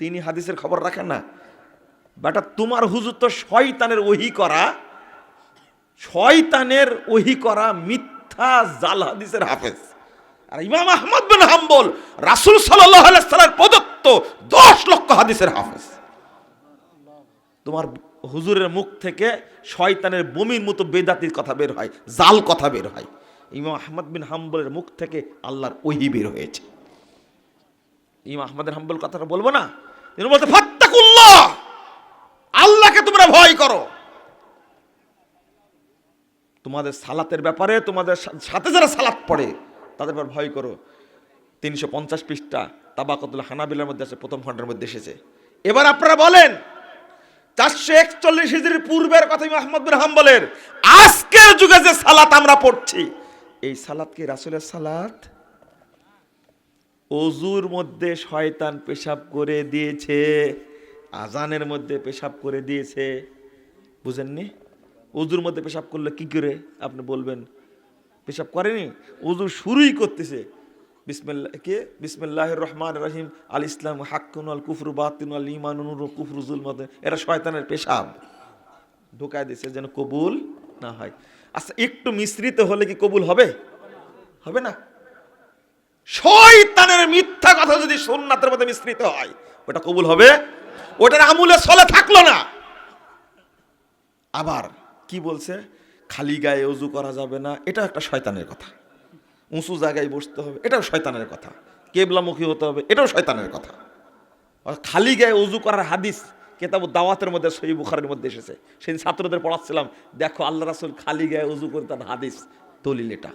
তিনি হাদিসের খবর রাখেন না। বেটা, তোমার হুজুর তো শয়তানের ওহি করা। শয়তানের ওহি করা মিথ্যা জাল হাদিসের হাফেজ। আর ইমাম আহমদ বিন হাম্বল, রাসূল সাল্লামের প্রদত্ত 10 লক্ষ হাদিসের হাফেজ। তোমার হুজুরের মুখ থেকে শয়তানের বমির মতো বেদাতির কথা বের হয়, জাল কথা বের হয়। ইমাম আহমদ বিন হাম্বলের মুখ থেকে আল্লাহর ওহি বের হয়েছে। ইমাম আহমদের হাম্বল কথাটা বলব না? তিনি বলতে, ফাত্তাকুল্লাহ, আল্লাহকে তোমরা ভয় করো। তোমাদের সালাতের ব্যাপারে, তোমাদের সাথে যারা সালাত পড়ে, তাদের ব্যাপারে ভয় করো। তিনশো পঞ্চাশ পৃষ্ঠা তাবাকতুল হানাবিলার মধ্যে আছে, প্রথম খণ্ডের মধ্যে এসেছে। এবার আপনারা বলেন, চারশো একচল্লিশ হিজড়ির পূর্বের কথা আহমদ বিন হাম্বলের, আজকের যুগে যে সালাত আমরা পড়ছি, এই সালাত কি রাসুলের সালাত? অজুর মধ্যে শয়তান পেশাব করে দিয়েছে। আজানের মধ্যে পেশাব করে দিয়েছে। বুঝেননি? অজুর মধ্যে পেশাব করলে কি করে? আপনি বলবেন। পেশাব করেনি? অজু শুরুই করতেছে। বিসমিল্লাহ কে? বিসমিল্লাহ রহমান রহিম। আল ইসলাম হাক্কুন আল কুফরু বাতিন আল ইমান কুফরু জুলমত এরা শয়তানের পেশাব। ঢুকায় দিয়েছে যেন কবুল না হয়। আচ্ছা একটু মিশ্রিত হলে কি কবুল হবে? হবে না? শয়তানের মিথ্যা কথা যদি সোননাথের মধ্যে মিশ্রিত হয়, ওটা কবুল হবে? ওটার আমূলে চলে থাকল না। আবার কি বলছে? খালি গায়ে অজু করা যাবে না এটা একটা শয়তানের কথা। উঁচু জায়গায় বসতে হবে, এটাও শয়তানের কথা। কেবলামুখী হতে হবে, এটাও শয়তানের কথা। খালি গায়ে অজু করার হাদিস কেতাব দাওয়াতের মধ্যে, সহি বুখারের মধ্যে এসেছে। সেই ছাত্রদের পড়াচ্ছিলাম, দেখো আল্লাহ রাসুল খালি গায়ে অজু করতেন হাদিস, দলিল এটা।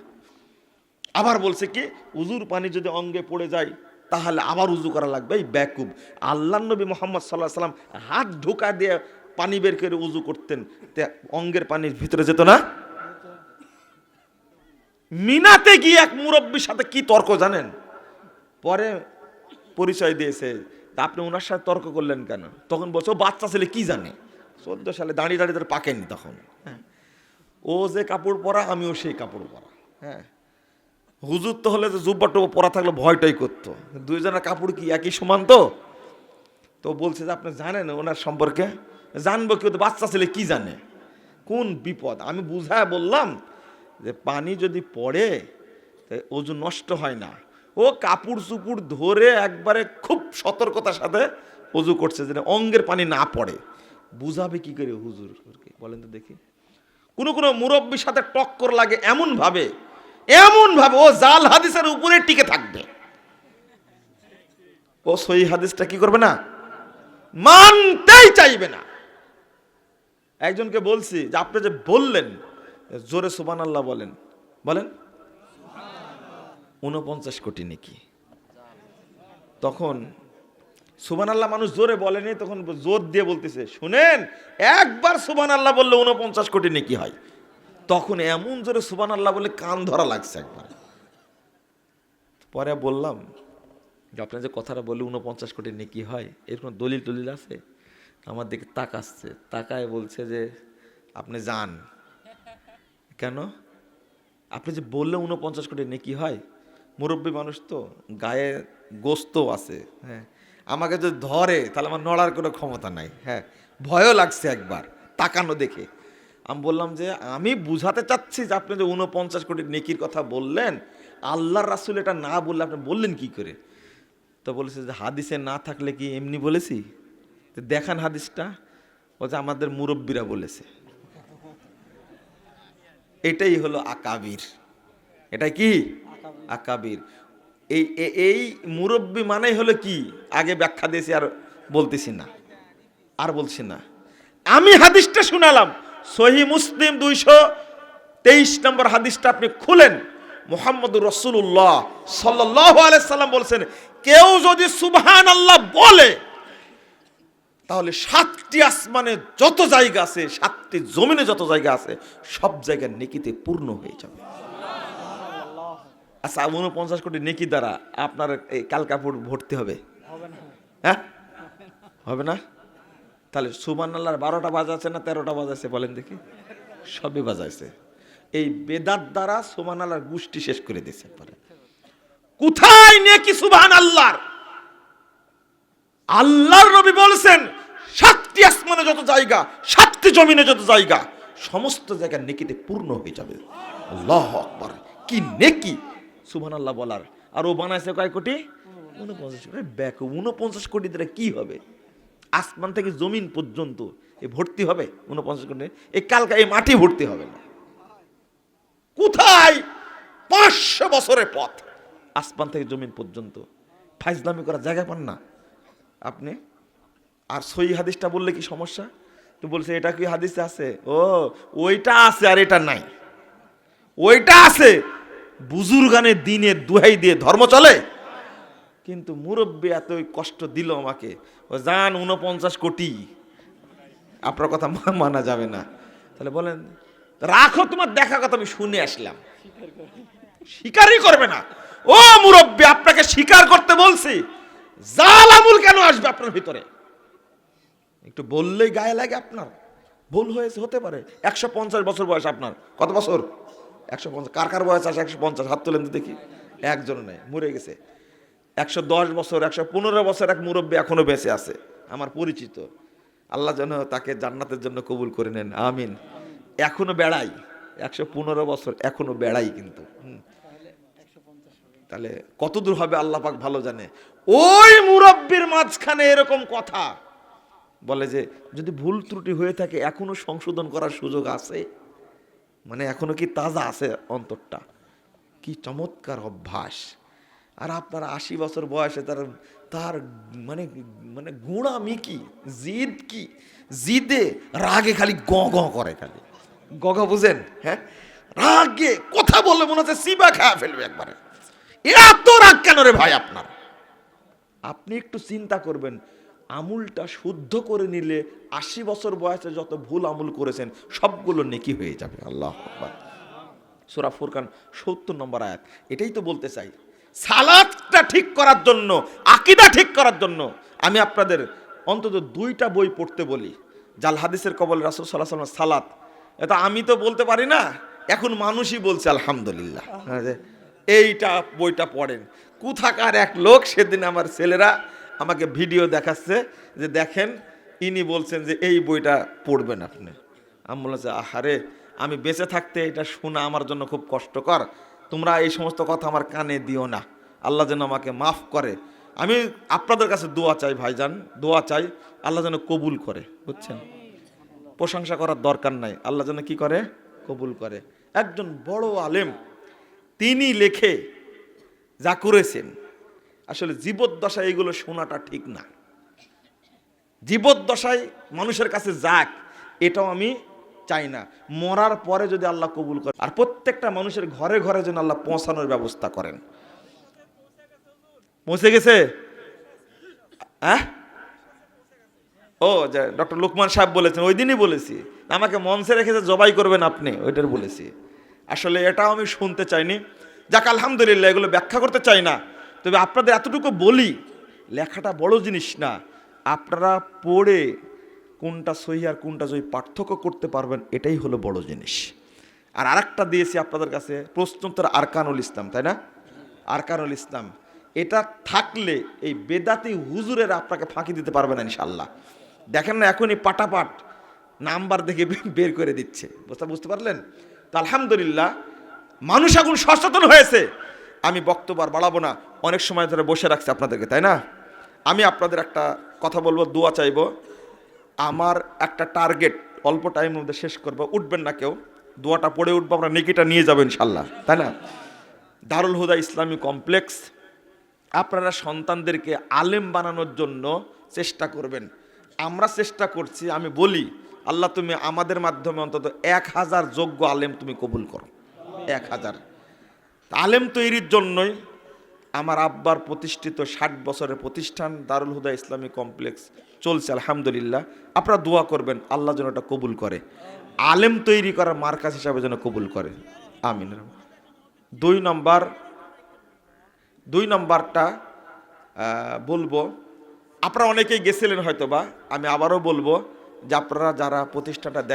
আবার বলছে কি, উজুর পানি যদি অঙ্গে পড়ে যায়, তাহলে আবার উজু করা লাগবে। এই ব্যাকুব। আল্লাহ নবী মোহাম্মদ সাল্লাহ সাল্লাম হাত ঢোকা দিয়ে পানি বের করে উজু করতেন। অঙ্গের পানির ভিতরে যেত না? মিনাতে গিয়ে এক মুরব্বীর সাথে কি তর্ক জানেন? পরে পরিচয় দিয়েছে, তা আপনি ওনার সাথে তর্ক করলেন কেন? তখন বলছে বাচ্চা ছেলে কি জানে? চোদ্দ সালে দাঁড়িয়ে দাঁড়িয়ে তার পাকেনি তখন। হ্যাঁ। ও যে কাপড় পরা, আমিও সেই কাপড় পরা। হ্যাঁ। হুজুর তো হলে যে জুব্বা টুব্বা পরা থাকলে ভয়টাই করতো। দুইজনের কাপড় কি একই সমান তো? তো বলছে যে, আপনি জানেন ওনার সম্পর্কে? জানব কি? বাচ্চা ছেলে কি জানে? কোন বিপদ? আমি বুঝায় বললাম যে, পানি যদি পড়ে ওজন নষ্ট হয় না। ও কাপড় চুপুর ধরে একবারে খুব সতর্কতার সাথে অজু করছে যেন অঙ্গের পানি না পড়ে। বুঝাবে কি করে হুজুর? বলেন তো দেখি। কোনো কোনো মুরব্বীর সাথে টক্কর লাগে এমন ভাবে এমন ভাবে ও জাল হাদিসের উপরে টিকে থাকবে। ও সই হাদিসটা কি করবে না? মানতেই চাইবে না। একজনকে বলছি যে আপনি যে বললেন, জোরে সুবান আল্লাহ বলেন। বলেন উনপঞ্চাশ কোটি নাকি? তখন সুবান আল্লাহ মানুষ জোরে বলেনি, তখন জোর দিয়ে বলতেছে, শুনেন, একবার সুবান আল্লাহ বললে উনপঞ্চাশ কোটি নাকি হয়? তখন এমন জোরে সুবান আল্লাহ বলে কান ধরা লাগছে একবার। পরে বললাম, যে আপনার যে কথাটা বলে উনপঞ্চাশ কোটি নেকি হয়, এর কোনো দলিল টলিল আছে? আমার দিকে তাকাচ্ছে, তাকায় বলছে যে, আপনি যান। কেন? আপনি যে বললে উনপঞ্চাশ কোটি নেকি হয়, মুরব্বী মানুষ তো গায়ে গোস্ত আছে হ্যাঁ? আমাকে যদি ধরে, তাহলে আমার নড়ার কোনো ক্ষমতা নাই হ্যাঁ? ভয়ও লাগছে একবার, তাকানো দেখে। আমি বললাম যে, আমি বুঝাতে চাচ্ছি যে আপনি যে উনপঞ্চাশ কোটি নেকির কথা বললেন, আল্লাহর রাসুল এটা না বললে আপনি বললেন কি করে? তো বলেছে যে, হাদিসে না থাকলে কি এমনি বলেছি? তো দেখান হাদিসটা বলছে আমাদের মুরব্বীরা বলেছে। এটাই হলো আকাবির। এটা কি? আকাবির। এই এই মুরব্বী মানেই হলো কি? আগে ব্যাখ্যা দিয়েছি আর বলতেছি না। আর বলছি না। আমি হাদিসটা শুনালাম। সহি মুসলিম দুইশো তেইশ নম্বর হাদিসটা আপনি খুলেন। মোহাম্মদ রসুল্লাহ সাল্লাহ আলাইসাল্লাম বলছেন কেউ যদি সুবহান আল্লাহ বলে তাহলে সাতটি আসমানে যত জায়গা আছে সাতটি জমিনে যত জায়গা আছে সব জায়গায় নেকিতে পূর্ণ হয়ে যাবে। আচ্ছা উনপঞ্চাশ কোটি নেকি দ্বারা আপনার এই কাল কাপড় ভর্তি হবে। হ্যাঁ? হবে না? তাহলে সুবান আল্লাহর বারোটা বাজাচ্ছে না তেরোটা বাজাচ্ছে বলেন দেখি? সবই বাজাইছে এই বেদাত দ্বারা সুবান আল্লাহর গোষ্ঠী শেষ করে দিয়েছে পরে কোথায় নেকি সুবান আল্লাহর আল্লাহর নবী বলেছেন, সাতটি আসমানে যত জায়গা, সাতটি জমিনে যত জায়গা, সমস্ত জায়গা নেকিতে পূর্ণ হয়ে যাবে। আল্লাহ আকবার। কি নেকি? সুবহান আল্লাহ বলার। আর ও বানাইছে কয় কোটি? উনপঞ্চাশ কোটি। ব্যাক, উনপঞ্চাশ কোটি দ্বারা কি হবে? আসমান থেকে জমিন পর্যন্ত এ ভর্তি হবে, উনপঞ্চাশ কোটি। এই কালকা এই মাটি ভর্তি হবে না। কোথায়? পাঁচশো বছরের পথ। আসমান থেকে জমিন পর্যন্ত। ফাইজলামি করার জায়গা পান না। আপনি? আর সই হাদিসটা বললে কি সমস্যা? তো বলছে, এটা কি হাদিসে আছে? ও, ওইটা আছে আর এটা নাই। ওইটা আছে। বুজুর্গানের দিনে দুহাই দিয়ে ধর্ম চলে? কিন্তু মুরব্বী এতই কষ্ট দিল আমাকে। ও যান উনপঞ্চাশ কোটি। আপনার কথা মানা যাবে না। তাহলে বলেন, রাখো, তোমার দেখা কথা আমি শুনে আসলাম। স্বীকারই করবে না। ও মুরব্বী, আপনাকে স্বীকার করতে বলছি। জাল আমুল কেন আসবে আপনার ভিতরে? একটু বললেই গায়ে লাগে আপনার। ভুল হয়েছে, হতে পারে। একশো পঞ্চাশ বছর বয়স আপনার। কত বছর? একশো পঞ্চাশ। কার কার বয়স আছে একশো পঞ্চাশ? হাত তোলেন দেখি। একজন নেই, মরে গেছে। একশো দশ বছর, একশো পনেরো বছর এক মুরব্বী এখনও বেঁচে আছে, আমার পরিচিত। আল্লাহ যেন তাকে জান্নাতের জন্য কবুল করে নেন, আমিন। এখনও বেড়াই, একশো পনেরো বছর এখনও বেড়াই কিন্তু। তাহলে কত দূর হবে আল্লাহ পাক ভালো জানে। ওই মুরব্বীর মাঝখানে এরকম কথা। বলে যে, যদি ভুল ত্রুটি হয়ে থাকে, এখনও সংশোধন করার সুযোগ আছে? মানে এখনও কি তাজা আছে অন্তরটা? কি চমৎকার অভ্যাস। আর আপনার আশি বছর বয়সে তার তার মানে মানে গুণামি কি? জিদ কি? জিদে রাগে খালি গ গ করে খালি। গগ বুঝেন? হ্যাঁ? রাগে কথা বললে মনে হচ্ছে সিবা খাওয়া ফেলবে একবারে। এত রাগ কেন রে ভাই আপনার? আপনি একটু চিন্তা করবেন, আমুলটা শুদ্ধ করে নিলে আশি বছর বয়সে যত ভুল আমুল করেছেন, সবগুলো নেকি হয়ে যাবে। আল্লাহ সুরা ফুরকান সত্তর নম্বর আয়াত। এটাই তো বলতে চাই। সালাদটা ঠিক করার জন্য আকিদা ঠিক করার জন্য আমি আপনাদের অন্তত দুইটা বই পড়তে বলি জাল হাদিসের কবল রাসুল সাল্লাহ সাল্লাম সালাত এটা আমি তো বলতে পারি না এখন মানুষই বলছে আলহামদুলিল্লাহ। হ্যাঁ এইটা বইটা পড়েন। কোথাকার এক লোক সেদিন আমার ছেলেরা আমাকে ভিডিও দেখাচ্ছে যে দেখেন ইনি বলছেন যে এই বইটা পড়বেন আপনি। আমি বলেছে আহারে আমি বেঁচে থাকতে এটা শোনা আমার জন্য খুব কষ্টকর। তোমরা এই সমস্ত কথা আমার কানে দিও না। আল্লাহ যেন আমাকে মাফ করে। আমি আপনাদের কাছে দোয়া চাই ভাইজান, দোয়া চাই আল্লাহ যেন কবুল করে, বুঝছেন? প্রশংসা করার দরকার নাই। আল্লাহ যেন কি করে? কবুল করে। একজন বড় আলেম, তিনি লেখে যা করেছেন। আসলে জীবদ্দশায় এগুলো শোনাটা ঠিক না। জীবদ্দশায় মানুষের কাছে যাক, এটাও আমি চাই না। মরার পরে যদি আল্লাহ কবুল করে, আর প্রত্যেকটা মানুষের ঘরে ঘরে যেন আল্লাহ পৌঁছানোর ব্যবস্থা করেন। পৌঁছে গেছে? হ্যাঁ ও, যে ডক্টর লোকমান সাহেব বলেছেন, ওই দিনই বলেছি। আমাকে মঞ্চে রেখেছে জবাই করবেন আপনি, ওইটার বলেছি। আসলে এটাও আমি শুনতে চাইনি। যাক, আলহামদুলিল্লাহ, এগুলো ব্যাখ্যা করতে চাই না। তবে আপনাদের এতটুকু বলি, লেখাটা বড় জিনিস না। আপনারা পড়ে কোনটা সহি আর কোনটা সহি পার্থক্য করতে পারবেন, এটাই হলো বড় জিনিস। আর আরেকটা দিয়েছি আপনাদের কাছে প্রশ্নোত্তর আরকানুল ইসলাম, তাই না? আরকানুল ইসলাম, এটা থাকলে এই বেদাতি হুজুরের আপনাকে ফাঁকি দিতে পারবে না ইনশাল্লাহ দেখেন না, এখনই পাটাপাট নাম্বার দেখে বের করে দিচ্ছে। বুঝতে বুঝতে পারলেন? তো আলহামদুলিল্লাহ, মানুষ এখন সচেতন হয়েছে। আমি বক্তব্য আর বাড়াবো না, অনেক সময় ধরে বসে রাখছি আপনাদেরকে, তাই না? আমি আপনাদের একটা কথা বলব, দোয়া চাইব। আমার একটা টার্গেট অল্প টাইমের মধ্যে শেষ করব, উঠবেন না কেউ, দোয়াটা পড়ে উঠবো, আমরা নেকিটা নিয়ে যাব ইনশাল্লাহ তাই না? দারুল হুদা ইসলামী কমপ্লেক্স আপনারা সন্তানদেরকে আলেম বানানোর জন্য চেষ্টা করবেন। আমরা চেষ্টা করছি, আমি বলি, আল্লাহ তুমি আমাদের মাধ্যমে অন্তত এক হাজার যোগ্য আলেম তুমি কবুল করো। এক হাজার। আলেম তৈরির জন্যই আমার আব্বার প্রতিষ্ঠিত ষাট বছরের প্রতিষ্ঠান দারুল হুদা ইসলামী কমপ্লেক্স চলছে, আলহামদুলিল্লাহ। আপনারা দোয়া করবেন, আল্লাহ যেন এটা কবুল করে। আলেম তৈরি করার মার্কাজ হিসাবে যেন কবুল করে। আমিন। দুই নম্বর, দুই নম্বরটা বলব, আপনারা অনেকেই গেছিলেন হয়তোবা, আমি আবারও বলব যে আপনারা যারা প্রতিষ্ঠানটা